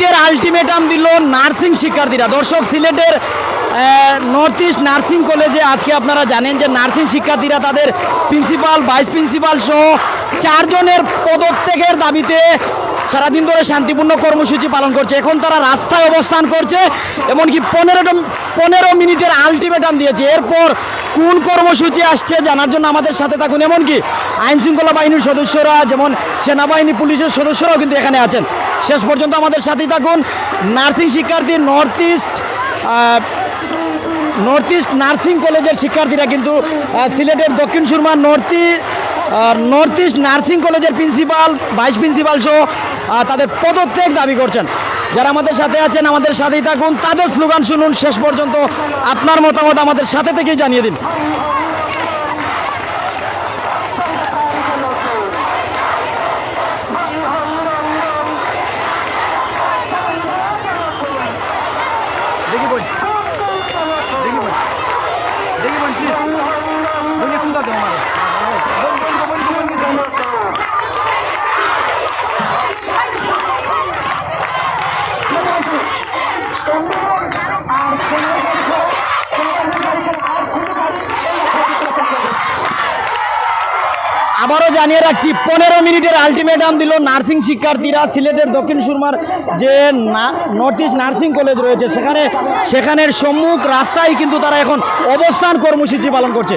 মিনিটের আলটিমেটাম দিল নার্সিং শিক্ষার্থীরা। দর্শক, সিলেটের নর্থ ইস্ট নার্সিং কলেজে আজকে আপনারা জানেন যে নার্সিং শিক্ষার্থীরা তাদের প্রিন্সিপাল, ভাইস প্রিন্সিপাল সহ চারজনের পদত্যাগের দাবিতে সারাদিন ধরে শান্তিপূর্ণ কর্মসূচি পালন করছে। এখন তারা রাস্তায় অবস্থান করছে, এমনকি পনেরো পনেরো মিনিটের আলটিমেটাম দিয়েছে। এরপর কোন কর্মসূচি আসছে জানার জন্য আমাদের সাথে থাকুন। এমনকি আইনশৃঙ্খলা বাহিনীর সদস্যরা, যেমন সেনাবাহিনী, পুলিশের সদস্যরাও কিন্তু এখানে আছেন। শেষ পর্যন্ত আমাদের সাথেই থাকুন। নার্সিং শিক্ষার্থী north east north east nursing কলেজের শিক্ষার্থীরা কিন্তু সিলেটের Dakshin Surma north north east nursing কলেজের প্রিন্সিপাল ভাইস প্রিন্সিপাল সহ তাদের পদত্যাগ দাবি করছেন। যারা আমাদের সাথে আছেন, আমাদের সাথেই থাকুন। তাদের স্লোগান শুনুন। শেষ পর্যন্ত আপনার মতামত আমাদের সাথে থেকেই জানিয়ে দিন দেখি বই দেখি বই দেখি বই প্লিজ বই একটু দাও আমার আবারও জানিয়ে রাখছি, পনেরো মিনিটের আলটিমেটাম দিল নার্সিং শিক্ষার্থীরা। সিলেটের দক্ষিণ সুরমার যে নর্থ ইস্ট নার্সিং কলেজ রয়েছে, সেখানে, সেখানের সম্মুখ রাস্তায় কিন্তু তারা এখন অবস্থান কর্মসূচি পালন করছে।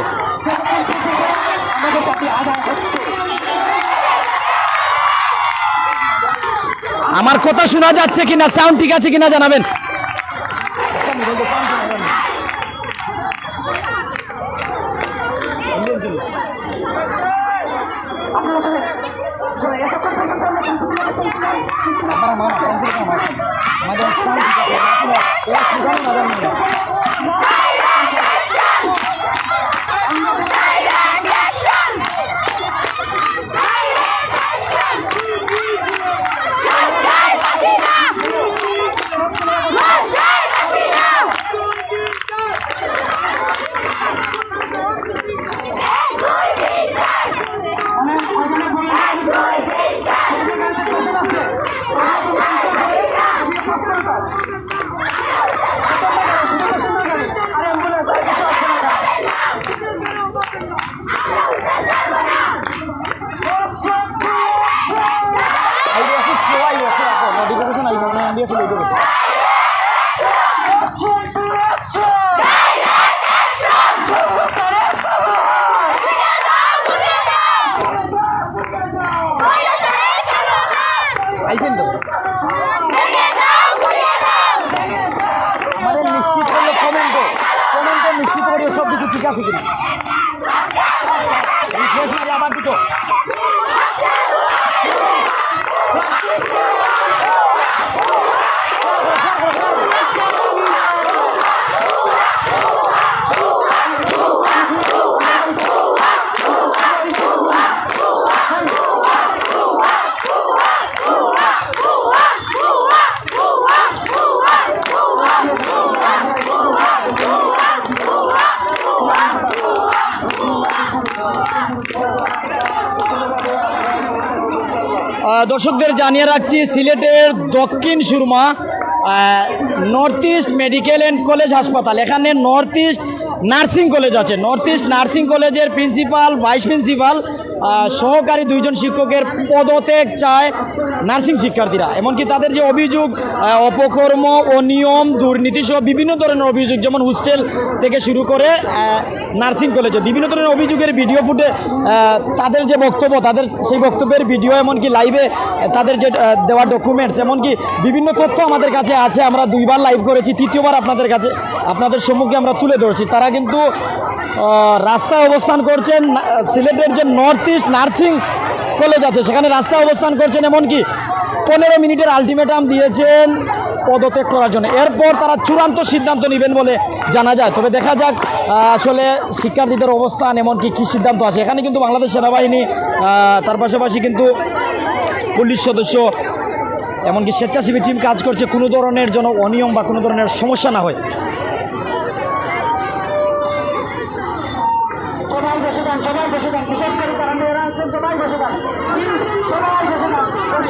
আমার কথা শোনা যাচ্ছে কিনা সাউন্ড ঠিক আছে কিনা জানাবেন। Madam Santika, Madam Santika, Madam Santika, Madam Santika, আইসেন তো আমাদের নিশ্চিত করলে কমেন্টে কমেন্টে নিশ্চিত করি সব কিছু ঠিক আছে কিনা। দর্শকদের জানিয়ে রাখছি, সিলেটের Dakshin Surma north east medical and college হাসপাতাল। এখানে নর্থ ইস্ট নার্সিং কলেজ আছে। নর্থ ইস্ট নার্সিং কলেজের প্রিন্সিপাল ভাইস প্রিন্সিপাল সহকারী দুইজন শিক্ষকের পদত্যাগ চায় নার্সিং শিক্ষার্থীরা। এমনকি তাদের যে অভিযোগ অপকর্ম অনিয়ম দুর্নীতি সহ বিভিন্ন ধরনের অভিযোগ, যেমন হোস্টেল থেকে শুরু করে নার্সিং কলেজে, বিভিন্ন ধরনের অভিযোগের ভিডিও ফুটে তাদের যে বক্তব্য, তাদের সেই বক্তব্যের ভিডিও, এমনকি লাইভে তাদের যে দেওয়া ডকুমেন্টস এমনকি বিভিন্ন তথ্য আমাদের কাছে আছে, আমরা দুইবার লাইভ করেছি, তৃতীয়বার আপনাদের কাছে, আপনাদের সম্মুখে আমরা তুলে ধরেছি। তারা কিন্তু রাস্তায় অবস্থান করছেন সিলেটের যে নর্থ ইস্ট নার্সিং কলেজ আছে। সেখানে রাস্তায় অবস্থান করছেন এমনকি পনেরো মিনিটের আলটিমেটাম দিয়েছেন পদত্যাগ করার জন্য। এরপর তারা চূড়ান্ত সিদ্ধান্ত নেবেন বলে জানা যায়। তবে দেখা যাক আসলে শিক্ষার্থীদের অবস্থান এমনকি কী সিদ্ধান্ত আসে। এখানে কিন্তু বাংলাদেশ সেনাবাহিনী তার পাশাপাশি কিন্তু পুলিশ সদস্য, এমনকি স্বেচ্ছাসেবী টিম কাজ করছে। কোনো ধরনের যেন অনিয়ম বা কোনো ধরনের সমস্যা না হয়।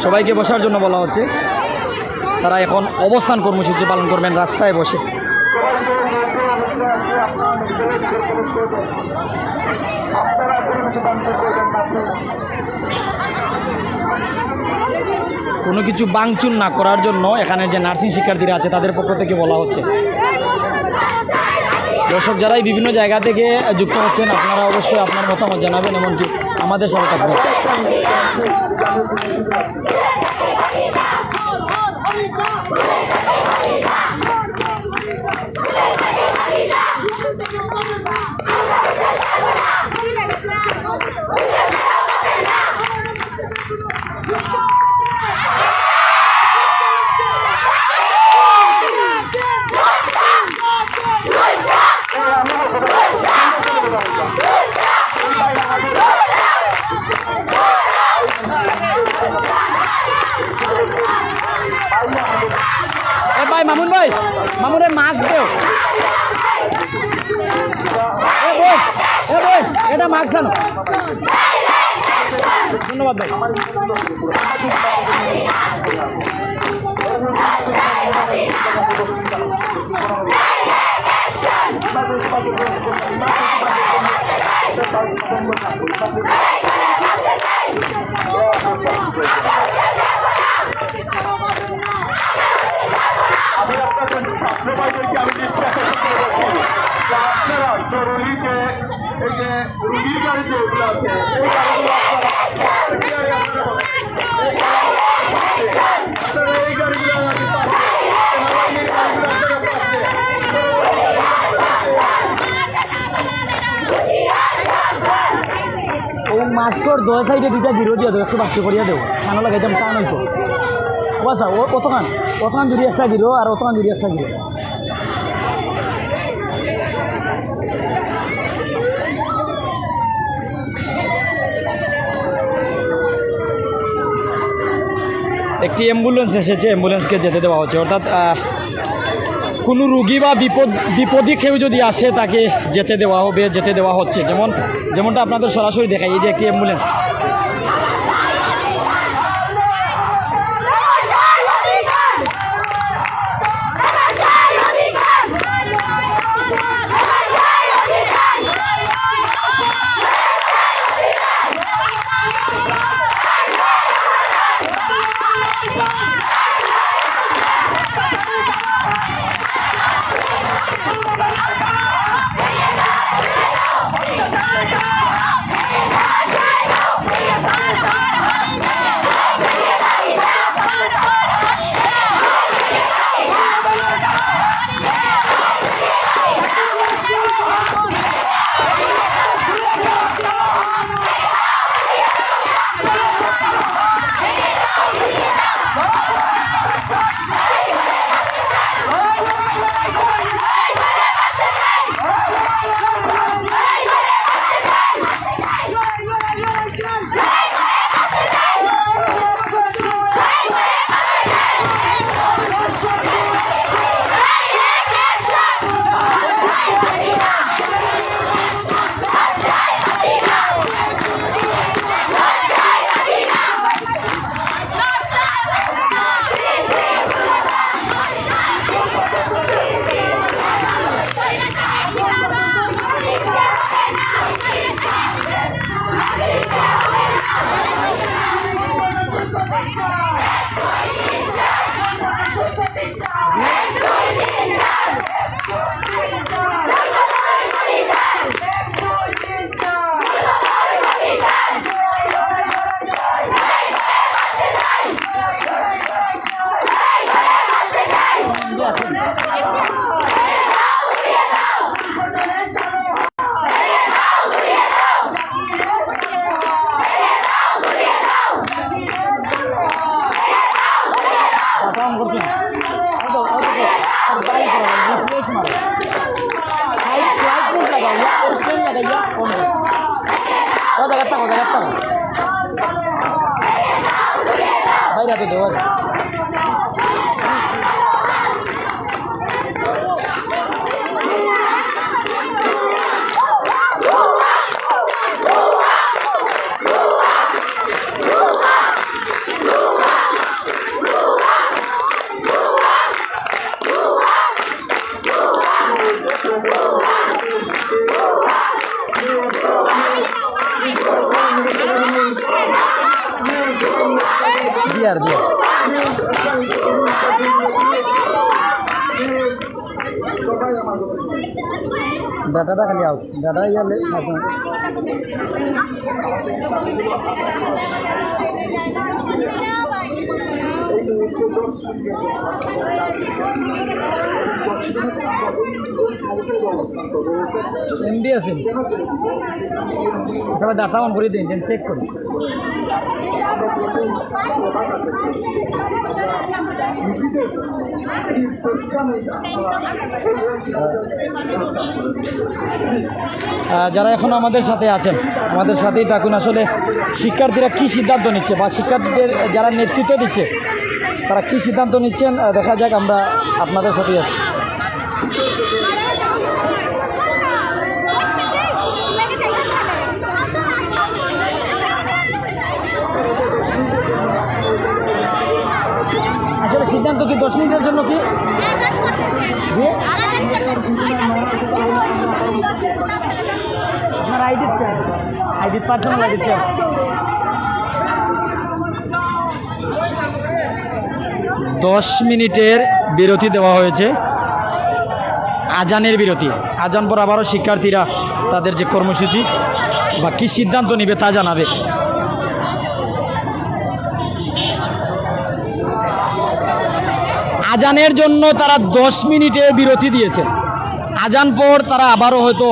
সবাইকে বসার জন্য বলা হচ্ছে, তারা এখন অবস্থান কর্মসূচি পালন করবেন, রাস্তায় বসে। কোনো কিছু করবেন না করার জন্য এখানের যে নার্সিং শিক্ষার্থীরা আছে, তাদের পক্ষ থেকে বলা হচ্ছে। দর্শক যারাই বিভিন্ন জায়গা থেকে যুক্ত হচ্ছেন আপনারা অবশ্যই আপনার মতামত জানাবেন এমনকি আমাদের সাথে থাকবেন মামুনের মাস্ক দেও। এটা মাস্ক আনো। ধন্যবাদ ভাই। আমি জিজ্ঞাসা করতে বলছি যে আপনারা জরুরি যে এই যে রুগীর গাড়ি যেগুলো আছে, এই গাড়িগুলো আপনারা এই গাড়িগুলো আমাকে পাচ্ছে এই গাড়িগুলো আপনারা পাচ্ছে মাস্কর দশ সাইডে দুইটা গিরো দিয়ে দেও একটু বাক্য করিয়া দেও। খানো লাগাইতাম টান হইতো ও আচ্ছা ও কতখান কতখান জুড়ি একটা গিরো আর অতখান জুড়ি একটা গিরো একটি অ্যাম্বুলেন্স এসেছে অ্যাম্বুলেন্সকে যেতে দেওয়া হচ্ছে। অর্থাৎ কোনো রুগী বা বিপদ, বিপদী কেউ যদি আসে তাকে যেতে দেওয়া হবে, যেতে দেওয়া হচ্ছে। যেমন, যেমনটা আপনাদের সরাসরি দেখাই, এই যে একটি অ্যাম্বুলেন্স ফিরে আসুন Vai dar tudo hoje. Data खाली आओ डाटा यार ले साथ में তবে ডাটা অন করে চেক যারা এখন আমাদের সাথে আছেন, আমাদের সাথেই থাকুন। আসলে শিক্ষার্থীরা কি সিদ্ধান্ত নিচ্ছে বা শিক্ষার্থীদের যারা নেতৃত্ব দিচ্ছে তারা কি সিদ্ধান্ত নিচ্ছেন দেখা যাক, আমরা আপনাদের সাথেই আছি। আসলে সিদ্ধান্ত কি দশ মিনিটের জন্য কি? আপনার আইডি আইডি পার্সোনাল আইডি দশ মিনিটের বিরতি দেওয়া হয়েছে। আজানের বিরতি। আজান পর আবারও শিক্ষার্থীরা তাদের যে কর্মসূচি বা কী সিদ্ধান্ত নেবে তা জানাবে। আজানের জন্য তারা দশ মিনিটের বিরতি দিয়েছে। আজান পর তারা আবারও হয়তো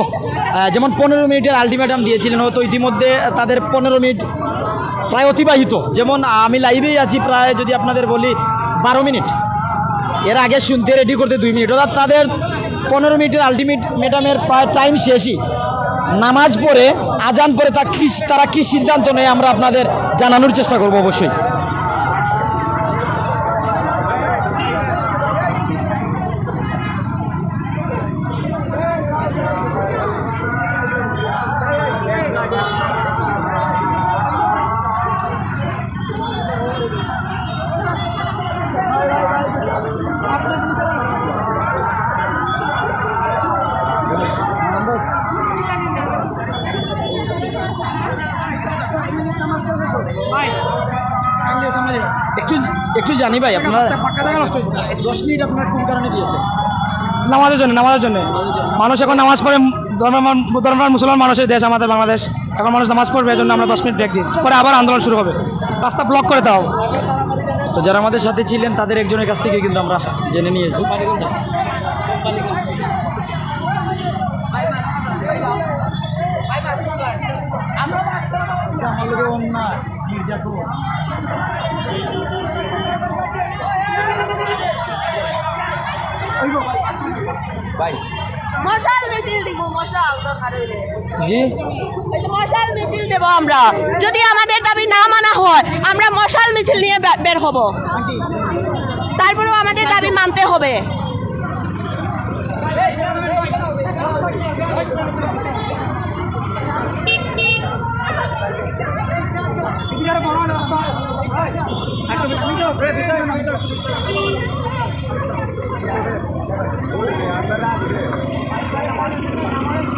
যেমন পনেরো মিনিটের আলটিমেটাম দিয়েছিলেন, হয়তো ইতিমধ্যে তাদের পনেরো মিনিট প্রায় অতিবাহিত। যেমন আমি লাইভেই আছি প্রায়, যদি আপনাদের বলি বারো মিনিট। এর আগে শুনতে রেডি করতে দুই মিনিট। অর্থাৎ তাদের পনেরো মিনিটের আলটিমেট প্রায় টাইম শেষই। নামাজ পড়ে, আজান পরে তা কি তারা কী সিদ্ধান্ত নেয় আমরা আপনাদের জানানোর চেষ্টা করব অবশ্যই। জানি ভাই আপনারা দশ মিনিট আপনার কোন কারণে দিয়েছে নামাজের জন্য নামাজের জন্য। মানুষ এখন নামাজ পড়ে ধর্মের ধর্মের মুসলমান মানুষের দেশ আমাদের বাংলাদেশ। এখন মানুষ নামাজ পড়বে এই জন্য আমরা দশ মিনিট ব্রেক দিচ্ছি পরে আবার আন্দোলন শুরু হবে। রাস্তা ব্লক করে দাও। তো যারা আমাদের সাথে ছিলেন তাদের একজনের কাছ থেকে কিন্তু আমরা জেনে নিয়েছি। দিব মশাল দরকার হইলে জি এই যে মশাল মিছিল দেব আমরা। যদি আমাদের দাবি না মানা হয় আমরা মশাল মিছিল নিয়ে বের হব। তারপরেও আমাদের দাবি মানতে হবে। Kubaila, Olha o que eu